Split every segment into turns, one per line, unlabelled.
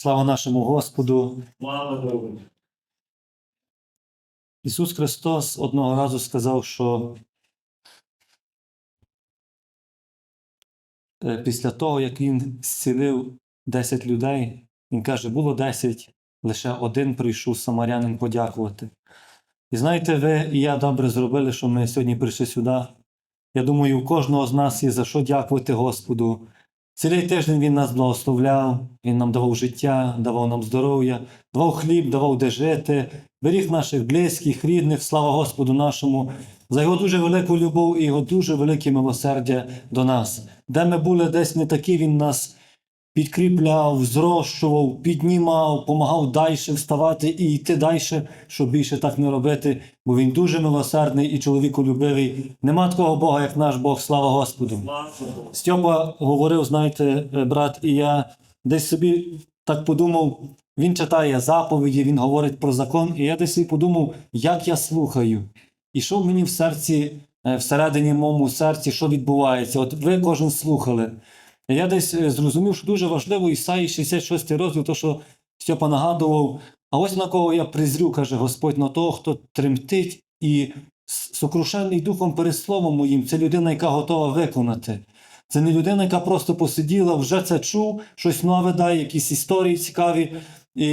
Слава нашому Господу.
Слава Богу.
Ісус Христос одного разу сказав, що е, після того, як Він зцілив 10 людей, Він каже, було 10, лише один прийшов самарянин подякувати. І знаєте, ви і я добре зробили, що ми сьогодні прийшли сюди. Я думаю, у кожного з нас є за що дякувати Господу. Цілий тиждень Він нас благословляв, Він нам давав життя, давав нам здоров'я, давав хліб, давав де жити, беріг наших близьких, рідних, слава Господу нашому, за його дуже велику любов і його дуже велике милосердя до нас. Де ми були десь не такі, він нас підкріпляв, зрощував, піднімав, помагав далі вставати і йти далі, щоб більше так не робити, бо він дуже милосердний і чоловіколюбивий. Нема такого Бога, як наш Бог, слава Господу. Стьопа говорив, знаєте, е, брат, і я десь собі так подумав, він читає заповіді, він говорить про закон, і я десь собі подумав, як я слухаю. І що в мені в серці, е, всередині моєму серці, що відбувається. От ви кожен слухали. Я десь е, зрозумів, що дуже важливо Ісаї 66 розділ, то, що Стьопа нагадував, а ось на кого я призрю, каже Господь, на того, хто тремтить і сокрушений духом перед словом моїм. Це людина, яка готова виконати. Це не людина, яка просто посиділа, вже це чув, щось нове дає, якісь історії цікаві. І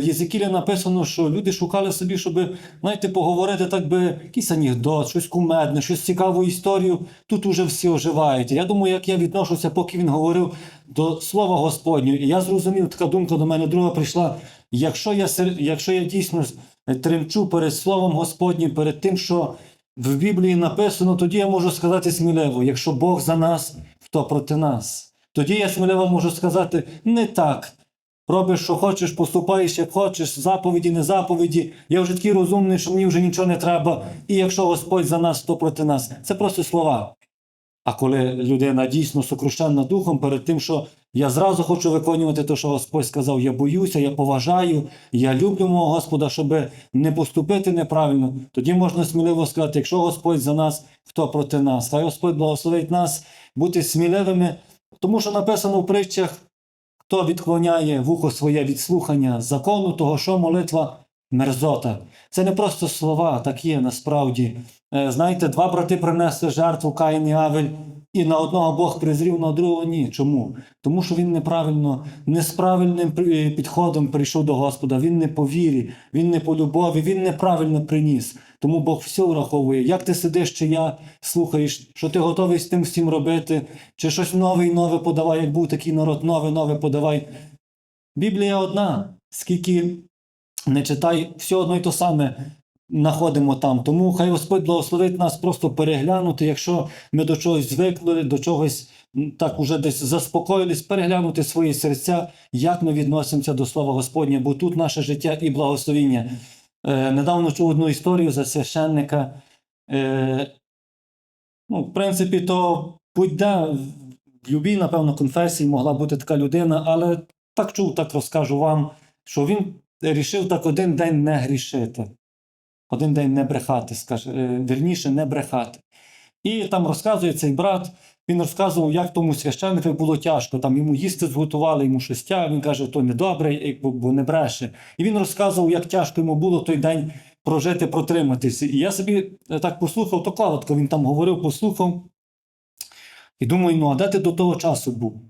в Єзекілі написано, що люди шукали собі, щоб, знаєте, поговорити так би якийсь анекдот, щось кумедне, щось цікаву історію. Тут уже всі оживають. Я думаю, як я відношуся, поки він говорив до слова Господнього. І я зрозумів, така думка до мене друга прийшла. Якщо я, якщо я дійсно тремчу перед Словом Господнім, перед тим, що в Біблії написано, тоді я можу сказати сміливо, якщо Бог за нас, хто проти нас. Тоді я сміливо можу сказати не так. Робиш, що хочеш, поступаєш, як хочеш, заповіді, не заповіді. Я вже такий розумний, що мені вже нічого не треба. І якщо Господь за нас, то проти нас. Це просто слова. А коли людина дійсно сокрушенна духом перед тим, що я зразу хочу виконувати те, що Господь сказав, я боюся, я поважаю, я люблю мого Господа, щоб не поступити неправильно, тоді можна сміливо сказати, якщо Господь за нас, хто проти нас? Хай Господь благословить нас бути сміливими, тому що написано в притчах, хто відклоняє вухо своє від слухання закону, того, що молитва мерзота. Це не просто слова, так є насправді. Е, Знаєте, два брати принесли жертву Каїн і Авель, і на одного Бог призрів, на другого ні. Чому? Тому що він неправильно, не з правильним підходом прийшов до Господа. Він не по вірі, він не по любові, він неправильно приніс. Тому Бог все враховує. Як ти сидиш, чи я слухаєш, що ти готовий з тим всім робити, чи щось нове і нове подавай, як був такий народ, нове, нове подавай. Біблія одна. Скільки не читай, все одно й то саме знаходимо там. Тому хай Господь благословить нас просто переглянути, якщо ми до чогось звикли, до чогось так уже десь заспокоїлись, переглянути свої серця, як ми відносимося до Слова Господнє, бо тут наше життя і благословіння. Е, недавно чув одну історію за священника. Е, ну, в принципі, то будь-де в любій, напевно, конфесії могла бути така людина, але так чув, так розкажу вам, що він рішив так один день не грішити, один день не брехати, скаже, вірніше, не брехати. І там розказує цей брат, він розказував, як тому священнику було тяжко. Там йому їсти зготували, йому щось тя. Він каже, то недобре, бо не бреше. І він розказував, як тяжко йому було той день прожити, протриматися. І я собі е, так послухав, то коротко він там говорив, послухав. І думаю, ну а де ти до того часу був?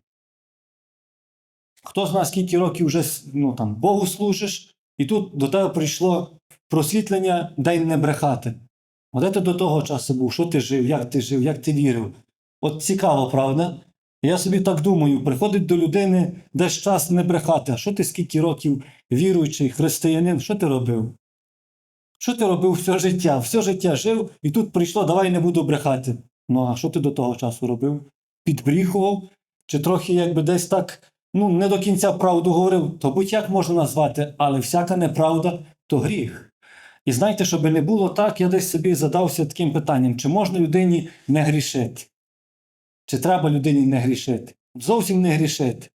Хто знає, скільки років вже ну, там, Богу служиш, і тут до тебе прийшло просвітлення, дай не брехати. А де ти до того часу був? Що ти жив, як ти жив, як ти вірив? От цікаво, правда? Я собі так думаю, приходить до людини десь час не брехати. А що ти скільки років віруючий християнин, що ти робив? Що ти робив все життя? Все життя жив, і тут прийшло, давай не буду брехати. Ну, а що ти до того часу робив? Підбріхував? Чи трохи якби десь так ну, не до кінця правду говорив, то будь-як можна назвати, але всяка неправда то гріх. І знаєте, щоб не було так, я десь собі задався таким питанням: чи можна людині не грішити? Чи треба людині не грішити? Зовсім не грішити.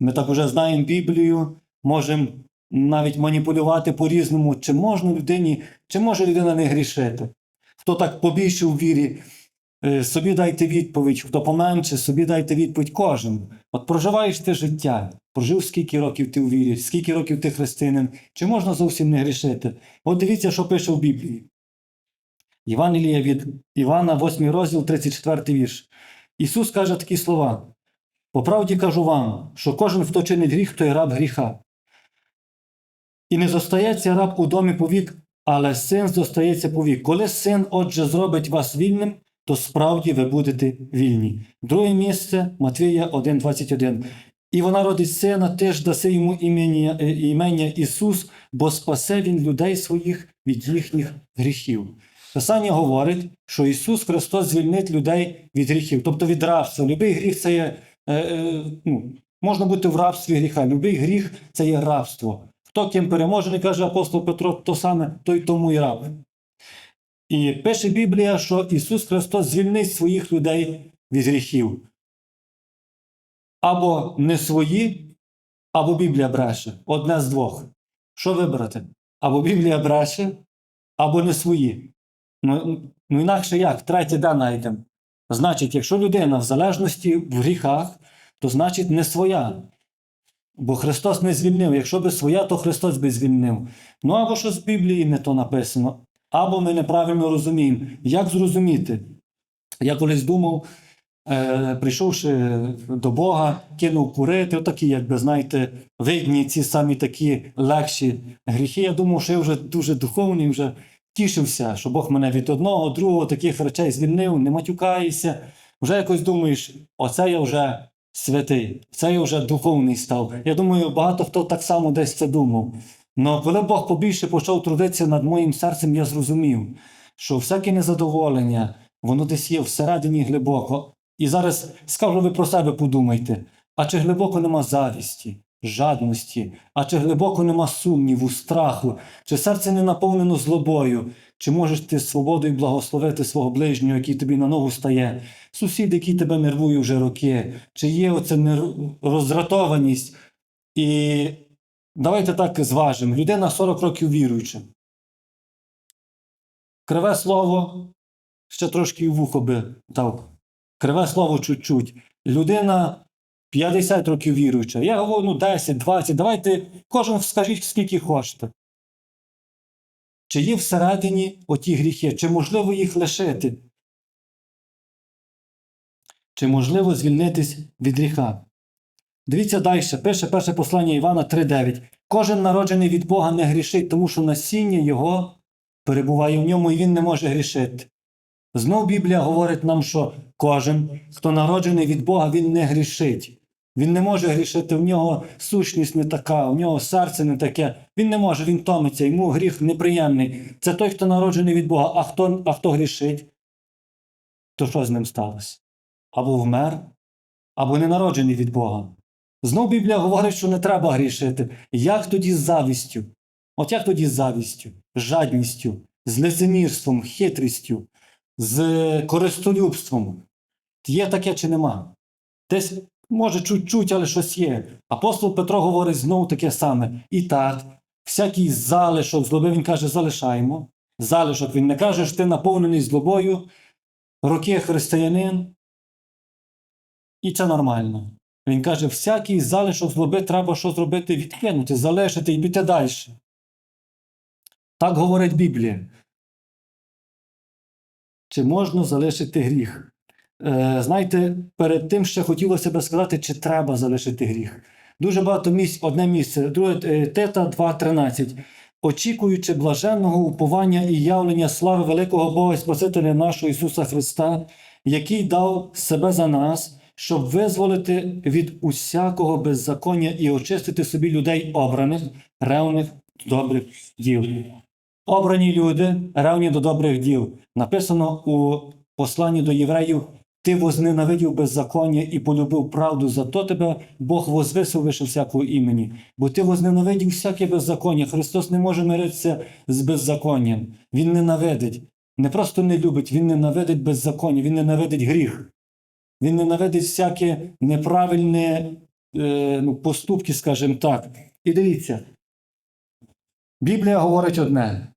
Ми так уже знаємо Біблію, можемо навіть маніпулювати по-різному, чи можна людині, чи може людина не грішити. Хто так побільше у вірі, Е, Собі дайте відповідь, хто поменше, собі дайте відповідь кожен. От проживаєш ти життя, прожив скільки років ти у вірі, скільки років ти християнин, чи можна зовсім не грішити? От дивіться, що пише в Біблії. Євангелія від Івана, 8 розділ, 34 вірш. Ісус каже такі слова: По правді кажу вам, що кожен, хто чинить гріх, той раб гріха. І не зостається раб у домі повік, але син зостається повік. Коли син, отже, зробить вас вільним, то справді ви будете вільні. Друге місце Матвія 1,21. І вона родить сина, теж даси йому імення, е, імення Ісус, бо спасе він людей своїх від їхніх гріхів. Писання говорить, що Ісус Христос звільнить людей від гріхів, тобто від рабства. Любий гріх це є, е, е, ну, можна бути в рабстві гріха. Любий гріх це є рабство. Хто ким переможений, каже апостол Петро, то саме, той тому і раб. І пише Біблія, що Ісус Христос звільнить своїх людей від гріхів. Або не свої, або Біблія бреше. Одне з двох. Що вибрати? Або Біблія бреше, або не свої. Ну, ну інакше як? Третє де знайдемо. Значить, якщо людина в залежності в гріхах, то значить не своя. Бо Христос не звільнив. Якщо би своя, то Христос би звільнив. Ну або що з Біблії не то написано, або ми неправильно розуміємо. Як зрозуміти? Я колись думав, е, прийшовши до Бога, кинув курити, отакі, якби знаєте, видні ці самі такі легші гріхи. Я думав, що я вже дуже духовний, вже тішився, що Бог мене від одного, другого таких речей звільнив, не матюкаюся. Вже якось думаєш, оце я вже святий, це я вже духовний став. Я думаю, багато хто так само десь це думав. Но коли Бог побільше почав трудитися над моїм серцем, я зрозумів, що всяке незадоволення, воно десь є всередині глибоко. І зараз скажу, ви про себе подумайте, а чи глибоко нема завісті, жадності, а чи глибоко нема сумніву, страху, чи серце не наповнено злобою, чи можеш ти свободою благословити свого ближнього, який тобі на ногу стає, сусід, який тебе нервує вже роки, чи є оця роздратованість. І давайте так зважимо. Людина 40 років віруюча. Криве слово ще трошки і вухо би дав. Криве слово чуть-чуть. Людина 50 років віруюча. Я говорю, ну 10, 20. Давайте кожен скажіть, скільки хочете. Чи є всередині оті гріхи? Чи можливо їх лишити? Чи можливо звільнитись від гріха? Дивіться далі. Пише перше послання Івана 3.9. Кожен народжений від Бога не грішить, тому що насіння його перебуває в ньому і він не може грішити. Знов Біблія говорить нам, що кожен, хто народжений від Бога, він не грішить. Він не може грішити, в нього сущність не така, в нього серце не таке. Він не може, він томиться, йому гріх неприємний. Це той, хто народжений від Бога. А хто, а хто грішить, то що з ним сталося? Або вмер, або не народжений від Бога. Знов Біблія говорить, що не треба грішити. Як тоді з завістю? От як тоді з завістю, жадністю, з лицемірством, хитрістю, з користолюбством? Є таке чи нема? Десь, може, чуть-чуть, але щось є. Апостол Петро говорить знову таке саме. І так, всякий залишок злоби, він каже, залишаємо. Залишок він не каже, що ти наповнений злобою, роки християнин. І це нормально. Він каже, всякий залишок злоби треба що зробити, відкинути, залишити і піти далі. Так говорить Біблія. Чи можна залишити гріх? Е, знаєте, перед тим ще хотілося б сказати, чи треба залишити гріх. Дуже багато місць, одне місце, друге е, Тета 2.13. Очікуючи блаженного уповання і явлення слави великого Бога і Спасителя нашого Ісуса Христа, який дав себе за нас, щоб визволити від усякого беззаконня і очистити собі людей обраних, ревних, добрих діл. Обрані люди, ревні до добрих діл. Написано у посланні до євреїв: Ти возненавидів беззаконня і полюбив правду, зато тебе Бог возвисив вище всякого імені. Бо ти возненавидів всяке беззаконня. Христос не може миритися з беззаконням. Він ненавидить. Не просто не любить, він ненавидить беззаконня, він ненавидить гріх. Він ненавидить всякі неправильні е, ну, поступки, скажімо так. І дивіться, Біблія говорить одне: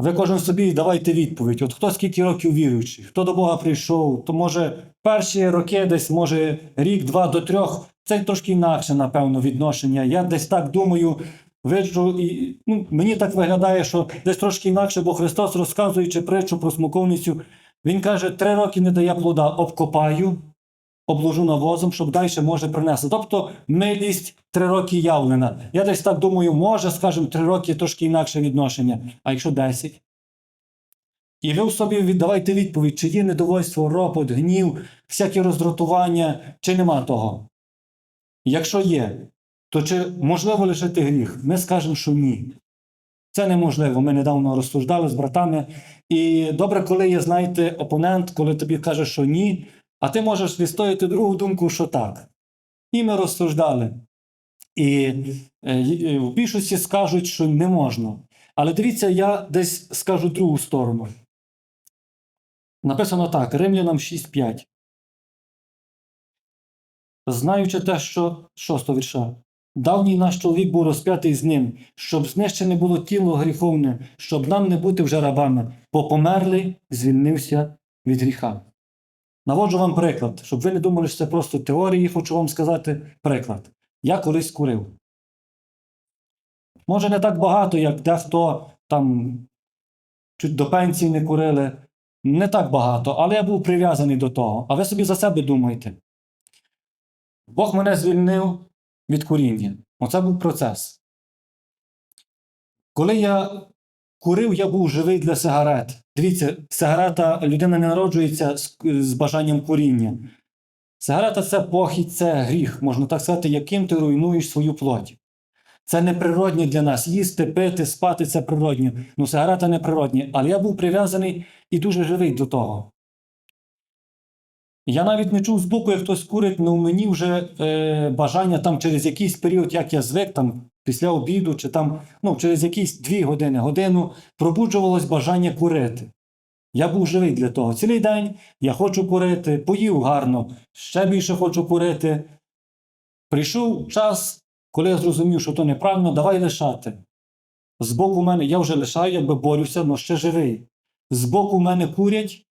Ви кожен собі давайте відповідь. От хто скільки років віруючий, хто до Бога прийшов, то може перші роки, десь може рік, два до трьох. Це трошки інакше, напевно, відношення. Я десь так думаю, виджу, і ну, мені так виглядає, що десь трошки інакше, бо Христос, розказуючи притчу про смоковницю, Він каже: три роки не дає плода, обкопаю, обложу навозом, щоб далі може принести. Тобто милість три роки явлена. Я десь так думаю, може, скажімо, три роки трошки інакше відношення. А якщо 10? І ви в собі віддавайте відповідь, чи є недовольство, ропот, гнів, всякі роздратування, чи нема того. Якщо є, то чи можливо лишити гріх? Ми скажемо, що ні. Це неможливо. Ми недавно розсуждали з братами. І добре, коли є, знаєте, опонент, коли тобі каже, що ні, а ти можеш відстояти другу думку, що так. І ми розсуждали. І е, в більшості скажуть, що не можна. Але дивіться, я десь скажу другу сторону. Написано так: Римлянам 6.5. Знаючи те, що шостого вірша. Давній наш чоловік був розп'ятий з ним, щоб знищене було тіло гріховне, щоб нам не бути вже рабами, бо померлий звільнився від гріха. Наводжу вам приклад, щоб ви не думали, що це просто теорії, хочу вам сказати приклад. Я колись курив. Може, не так багато, як дехто там чуть до пенсії не курили. Не так багато, але я був прив'язаний до того. А ви собі за себе думаєте. Бог мене звільнив від куріння. Оце був процес. Коли я курив, я був живий для сигарет. Дивіться, сигарета, людина не народжується з, з бажанням куріння. Сигарета це похідь, це гріх, можна так сказати, яким ти руйнуєш свою плоть. Це неприродне для нас. Їсти, пити, спати це природне. Ну, сигарета не природня. Але я був прив'язаний і дуже живий до того. Я навіть не чув збоку, як хтось курить, але мені вже е, бажання там через якийсь період, як я звик, там після обіду, чи там ну, через якісь дві години, годину пробуджувалось бажання курити. Я був живий для того. Цілий день я хочу курити, поїв гарно, ще більше хочу курити. Прийшов час, коли я зрозумів, що то неправильно, давай лишати. Збоку мене, я вже лишаю, якби борюся, але ще живий. Збоку мене курять,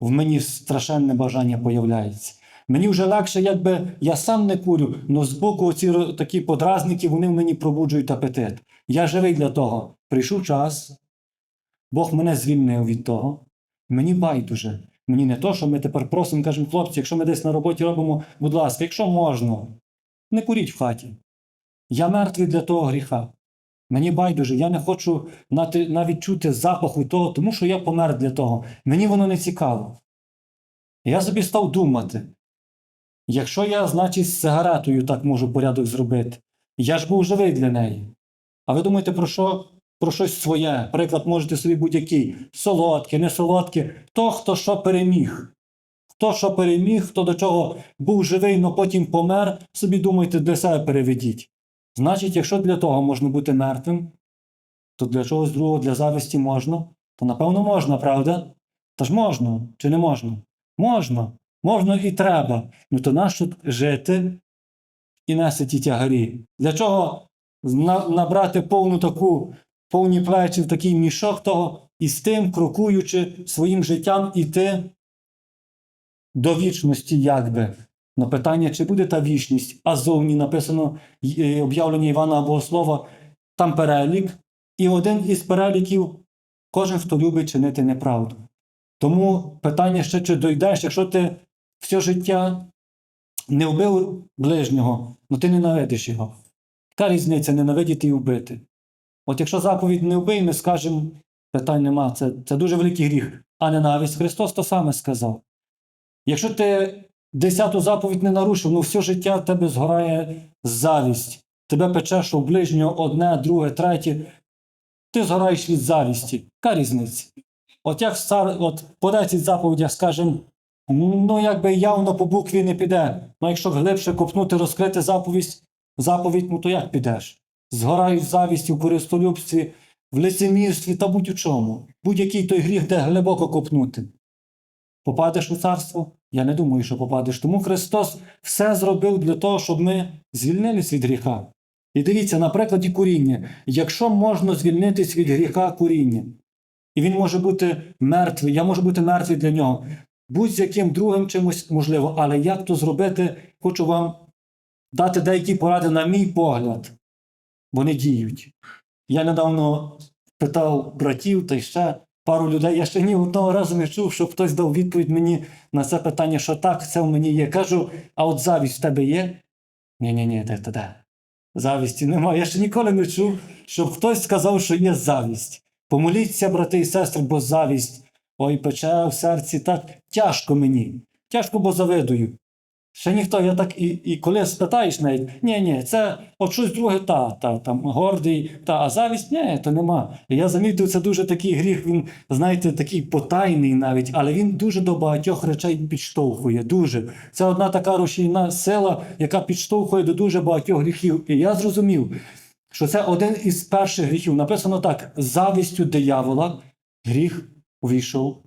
в мені страшенне бажання появляється. Мені вже легше, якби я сам не курю, але збоку ці такі подразники, вони в мені пробуджують апетит. Я живий для того. Прийшов час, Бог мене звільнив від того. Мені байдуже. Мені не то, що ми тепер просимо, кажемо, хлопці, якщо ми десь на роботі робимо, будь ласка, якщо можна, не куріть в хаті. Я мертвий для того гріха. Мені байдуже, я не хочу навіть чути запаху того, тому що я помер для того. Мені воно не цікаво. Я собі став думати, якщо я, значить, з сигаретою так можу порядок зробити, я ж був живий для неї. А ви думаєте про що? Про щось своє. Приклад можете собі будь-який. Солодке, не солодке. Хто хто що переміг. Хто що переміг, хто до чого був живий, але потім помер, собі думайте, для себе переведіть. Значить, якщо для того можна бути мертвим, то для чогось другого, для зависті можна, то напевно можна, правда? Та ж можна, чи не можна? Можна, можна і треба. Ну то нащо жити і нести ті тягарі? Для чого набрати повну таку, повні плечі в такий мішок того і з тим, крокуючи своїм життям, іти до вічності, якби. На питання, чи буде та вічність, а зовні написано об'явлення Івана Богослова, там перелік, і один із переліків кожен, хто любить чинити неправду. Тому питання ще, чи дойдеш, якщо ти все життя не вбив ближнього, ну ти ненавидиш його. Яка різниця ненавидіти і вбити? От якщо заповідь не вбий, ми скажемо, питань нема, це, це дуже великий гріх. А ненависть Христос то саме сказав. Якщо ти десяту заповідь не нарушив, ну все життя в тебе згорає завість. Тебе пече, що в ближнього одне, друге, третє. Ти згораєш від завісті. Яка різниця? От як цар, от по 10 заповідях скажемо, ну якби явно по букві не піде. Ну якщо глибше копнути, розкрити заповідь, заповідь, ну то як підеш? Згораєш в завісті, в користолюбстві, в лицемірстві та будь у чому. Будь-який той гріх, де глибоко копнути. Попадеш у царство? Я не думаю, що попадеш. Тому Христос все зробив для того, щоб ми звільнились від гріха. І дивіться, на прикладі куріння. Якщо можна звільнитись від гріха куріння, І він може бути мертвий, я можу бути мертвий для нього. Будь-яким другим чимось можливо, але як то зробити, хочу вам дати деякі поради, на мій погляд. Вони діють. Я недавно питав братів та ще пару людей. Я ще ні одного разу не чув, щоб хтось дав відповідь мені на це питання, що так, це в мені є. Кажу, а от завість в тебе є? Ні-ні-ні, де, де, де. Завісті немає. Я ще ніколи не чув, щоб хтось сказав, що є завість. Помоліться, брати і сестри, бо завість. Ой, пече в серці так тяжко мені. Тяжко, бо завидую. Ще ніхто, я так і, і коли спитаєш навіть, ні, ні, це от щось друге, та, та, там, гордий, та, а завість, ні, то нема. Я замітив, це дуже такий гріх, він, знаєте, такий потайний навіть, але він дуже до багатьох речей підштовхує. Дуже. Це одна така рушійна сила, яка підштовхує до дуже багатьох гріхів. І я зрозумів, що це один із перших гріхів. Написано так: завістю диявола гріх увійшов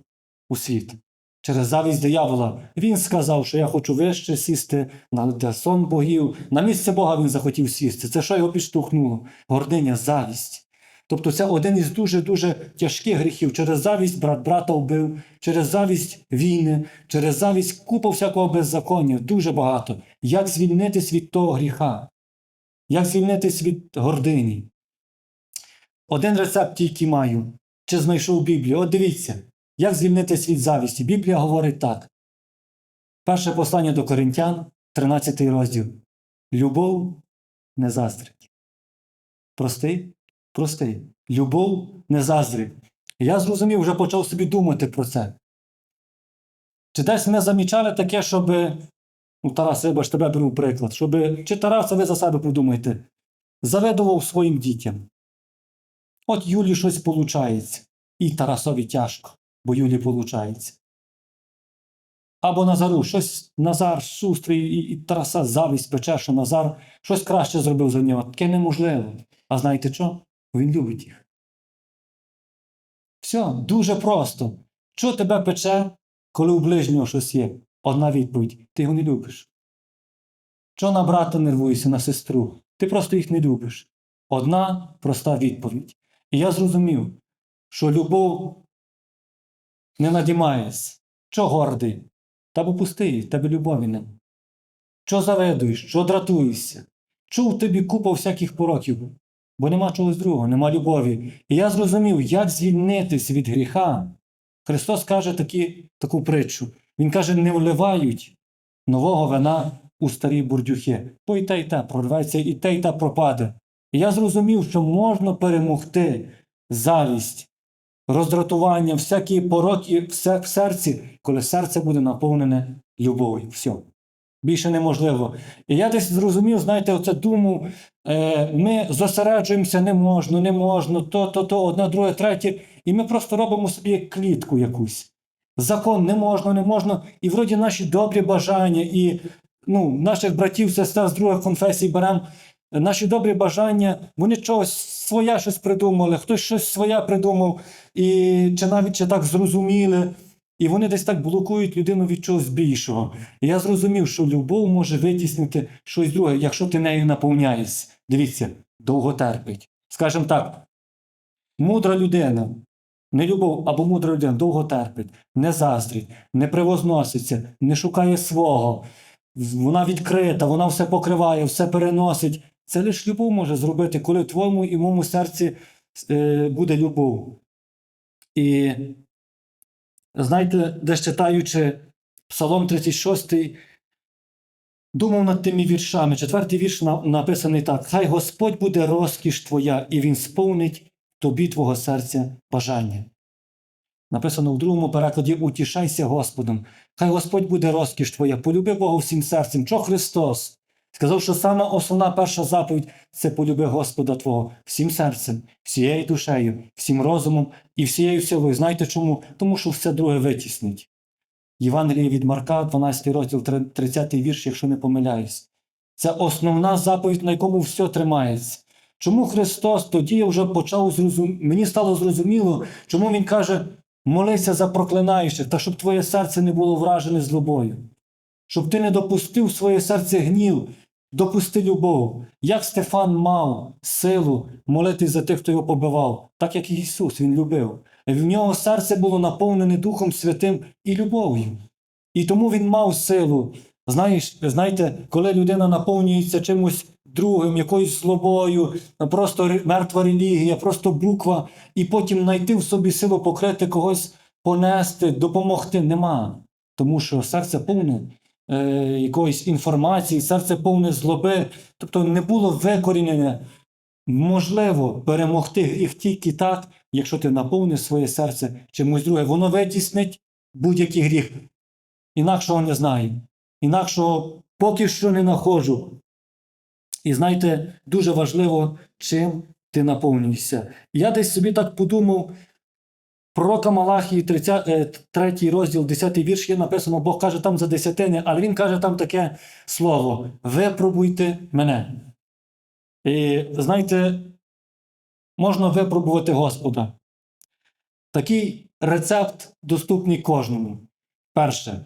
у світ. Через завість диявола. Він сказав, що я хочу вище сісти на сон богів. На місце Бога він захотів сісти. Це що його підштовхнуло? Гординя, завість. Тобто це один із дуже-дуже тяжких гріхів. Через завість брат брата вбив, через завість війни, через завість купа всякого беззаконня, дуже багато. Як звільнитись від того гріха? Як звільнитись від гордині? Один рецепт тільки маю. Чи знайшов Біблію? От дивіться. Як звільнитись від завісті? Біблія говорить так. Перше послання до Коринтян, 13 розділ. Любов не заздрить. Простий? Простий. Любов не заздрить. Я зрозумів, вже почав собі думати про це. Чи десь ми замічали таке, щоб. Ну, Тарас, ж тебе беру приклад. Щоб, чи Тарас, ви за себе подумайте, завидував своїм дітям. От Юлі щось виходить, і Тарасові тяжко бо Юлі виходить. Або Назару, щось Назар шустрий і, і Тараса завість пече, що Назар щось краще зробив за нього. Таке неможливо. А знаєте що? Він любить їх. Все, дуже просто. Що тебе пече, коли у ближнього щось є? Одна відповідь: ти його не любиш. Що на брата нервуєшся, на сестру? Ти просто їх не любиш. Одна проста відповідь. І я зрозумів, що любов не надімаєш. Чо гордий? Та бо пустий, тебе любові нема. Чо завидуєш, чо дратуєшся? Чо в тобі купа всяких пороків? Бо нема чогось другого, нема любові. І я зрозумів, як звільнитись від гріха. Христос каже такі, таку притчу. Він каже, не вливають нового вина у старі бурдюхи, бо і те, і те прорветься, і те, і те пропаде. Я зрозумів, що можна перемогти завість, роздратування, всякі пороки в серці, коли серце буде наповнене любов'ю. Все. Більше неможливо. І я десь зрозумів, знаєте, оце думав, е, ми зосереджуємося, не можна, не можна, то, то, то, одне, друге, третє. І ми просто робимо собі клітку якусь. Закон не можна, не можна. І вроді наші добрі бажання, і ну, наших братів, сестер з других конфесій беремо. Наші добрі бажання, вони чогось своє щось придумали, хтось щось своє придумав, і чи навіть чи так зрозуміли. І вони десь так блокують людину від чогось більшого. І я зрозумів, що любов може витіснити щось друге, якщо ти нею наповняєшся. Дивіться, довго терпить. Скажімо так, мудра людина, не любов або мудра людина довго терпить, не заздрить, не привозноситься, не шукає свого. Вона відкрита, вона все покриває, все переносить. Це лише любов може зробити, коли в твоєму і моєму серці е, буде любов. І знаєте, десь читаючи Псалом 36, думав над тими віршами. Четвертий вірш написаний так: Хай Господь буде розкіш твоя, і Він сповнить тобі твого серця бажання. Написано в другому перекладі Утішайся Господом. Хай Господь буде розкіш твоя, полюби Бога всім серцем. Що Христос? Сказав, що саме основна перша заповідь це полюби Господа Твого всім серцем, всією душею, всім розумом і всією силою. Знаєте чому? Тому що все друге витіснить. Євангеліє від Марка, 12 розділ, 30 вірш, якщо не помиляюсь. Це основна заповідь, на якому все тримається. Чому Христос тоді вже почав зрозуміти, мені стало зрозуміло, чому Він каже, молися за проклинаючих, та щоб твоє серце не було вражене злобою щоб ти не допустив в своє серце гнів. допусти любов. Як Стефан мав силу молитись за тих, хто його побивав, так як Ісус, Він любив. В нього серце було наповнене Духом Святим і любов'ю. І тому він мав силу. Знаєш, знаєте, коли людина наповнюється чимось другим, якоюсь злобою, просто мертва релігія, просто буква, і потім знайти в собі силу покрити когось, понести, допомогти, нема. Тому що серце повне е, якоїсь інформації, серце повне злоби, тобто не було викорінення. Можливо перемогти гріх тільки так, якщо ти наповниш своє серце чимось друге. Воно витіснить будь-який гріх. Інакшого не знаю. Інакшого поки що не находжу. І знаєте, дуже важливо, чим ти наповнюєшся. Я десь собі так подумав, пророка Малахії, 30, е, 3 розділ, 10 вірш є написано, Бог каже там за десятини, але він каже там таке слово: випробуйте мене. І знаєте, можна випробувати Господа. Такий рецепт доступний кожному. Перше.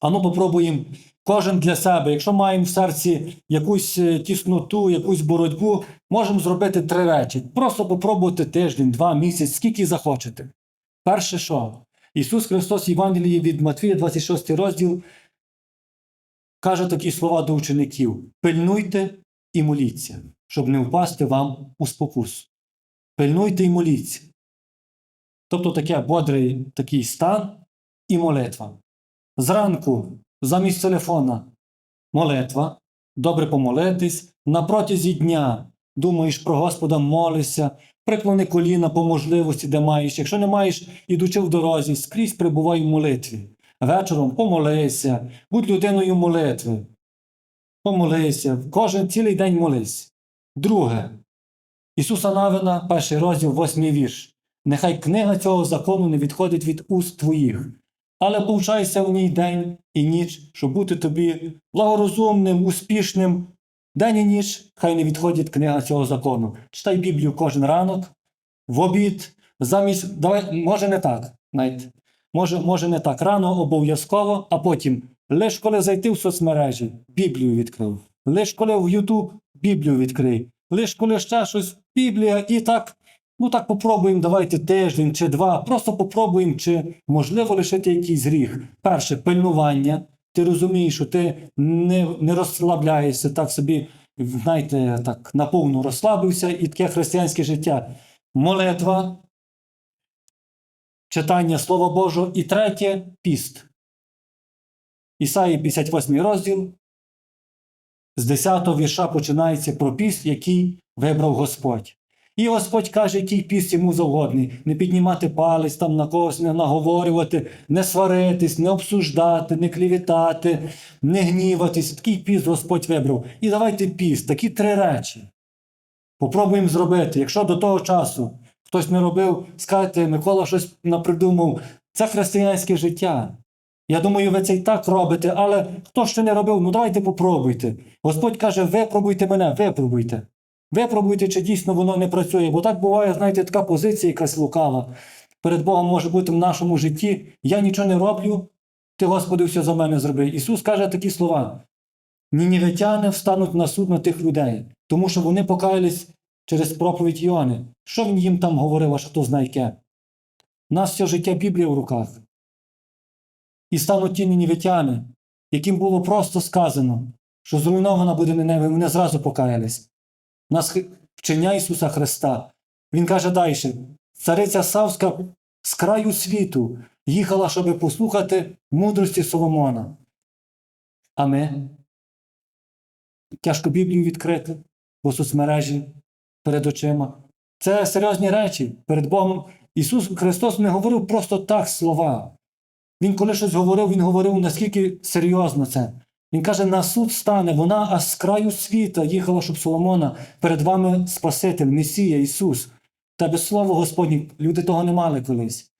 Ану, попробуємо кожен для себе. Якщо маємо в серці якусь е, тісноту, якусь боротьбу, можемо зробити три речі. Просто попробувати тиждень, два місяць, скільки захочете. Перше, що? Ісус Христос Євангелії від Матвія, 26 розділ, каже такі слова до учеників: пильнуйте і моліться, щоб не впасти вам у спокусу. Пильнуйте і моліться. Тобто таке бодрий такий стан і молитва. Зранку, замість телефона, молитва, добре помолитись, на протязі дня думаєш про Господа, молишся, приклони коліна по можливості, де маєш. Якщо не маєш, ідучи в дорозі, скрізь перебувай в молитві. Вечором помолися, будь людиною молитви. Помолися, кожен цілий день молись. Друге. Ісуса Навина, перший розділ, восьмий вірш. Нехай книга цього закону не відходить від уст твоїх, але повчайся в ній день і ніч, щоб бути тобі благорозумним, успішним. День і ніч хай не відходить книга цього закону. Читай Біблію кожен ранок, в обід, замість. Давай, може не так, навіть. Може, може не так. Рано обов'язково, а потім, лиш коли зайти в соцмережі, Біблію відкрив. Лиш коли в Ютуб Біблію відкрий. Лиш коли ще щось Біблія, і так, ну так попробуємо, давайте тиждень чи два. Просто попробуємо, чи можливо лишити якийсь гріх. Перше, пильнування. Ти розумієш, що ти не, не розслабляєшся так собі, знаєте, так наповну розслабився, і таке християнське життя. Молитва, читання Слова Божого. І третє піст. Ісаї 58 розділ. З 10 вірша починається про піст, який вибрав Господь. І Господь каже, який піст йому завгодний. Не піднімати палець, там на когось не наговорювати, не сваритись, не обсуждати, не клівітати, не гніватись. Такий піст Господь вибрав. І давайте піст, такі три речі. Попробуємо зробити. Якщо до того часу хтось не робив, скажете, Микола щось напридумав. Це християнське життя. Я думаю, ви це і так робите, але хто ще не робив, ну давайте попробуйте. Господь каже, випробуйте мене, випробуйте. Випробуйте, чи дійсно воно не працює. Бо так буває, знаєте, така позиція якась лукава. Перед Богом може бути в нашому житті. Я нічого не роблю, ти, Господи, все за мене зроби. Ісус каже такі слова: Нінівитяни встануть на суд на тих людей, тому що вони покаялись через проповідь Йоанни. Що він їм там говорив, а що хто знає яке? У нас все життя Біблія в руках. І стануть ті нінівитяни, яким було просто сказано, що зруйнована буде Ниневе, вони зразу покаялись. У нас вчення Ісуса Христа. Він каже далі: цариця Савська з краю світу їхала, щоб послухати мудрості Соломона. А ми тяжко Біблію відкрити по соцмережі перед очима. Це серйозні речі перед Богом. Ісус Христос не говорив просто так слова. Він, коли щось говорив, Він говорив наскільки серйозно це. Він каже: на суд стане, вона аж з краю світа їхала, щоб Соломона перед вами Спаситель, Месія, Ісус. Та без слова Господні, люди того не мали колись.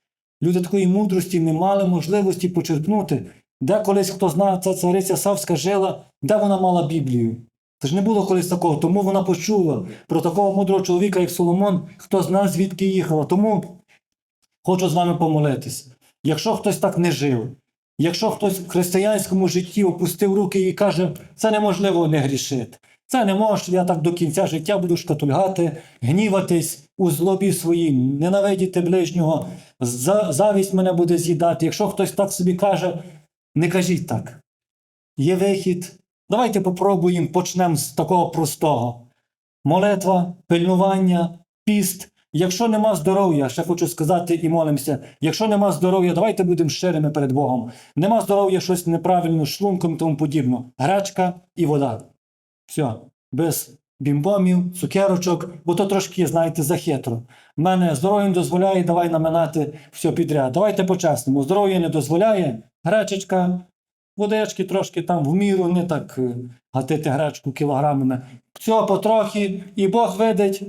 Люди такої мудрості не мали можливості почерпнути. Де колись хто знає, ця цариця Савська жила, де вона мала Біблію. Це ж не було колись такого, тому вона почула про такого мудрого чоловіка, як Соломон, хто знає, звідки їхала. Тому хочу з вами помолитись. Якщо хтось так не жив, Якщо хтось в християнському житті опустив руки і каже, це неможливо не грішити. Це не може, я так до кінця життя буду шкатульгати, гніватись у злобі своїй, ненавидіти ближнього, завість мене буде з'їдати. Якщо хтось так собі каже, не кажіть так. Є вихід. Давайте попробуємо, почнемо з такого простого. Молитва, пильнування, піст. Якщо нема здоров'я, ще хочу сказати і молимося. Якщо нема здоров'я, давайте будемо щирими перед Богом. Нема здоров'я, щось неправильно, шлунком і тому подібно. Гречка і вода. Все, без бімбомів, цукерочок, бо то трошки, знаєте, захитро. Мене здоров'я не дозволяє, давай наминати все підряд. Давайте по-чесному. Здоров'я не дозволяє, гречечка, водички трошки там в міру, не так е, гатити гречку кілограмами. Цього потрохи, і Бог видить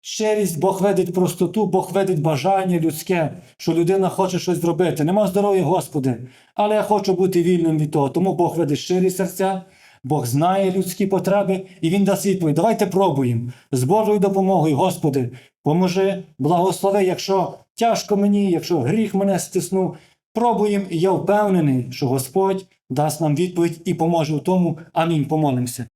щирість, Бог видить простоту, Бог видить бажання людське, що людина хоче щось зробити. Нема здоров'я, Господи, але я хочу бути вільним від того. Тому Бог видить щирі серця, Бог знає людські потреби, і Він дасть відповідь. Давайте пробуємо з Божою допомогою, Господи, поможи, благослови, якщо тяжко мені, якщо гріх мене стиснув. Пробуємо, і я впевнений, що Господь дасть нам відповідь і поможе у тому. Амінь. Помолимося.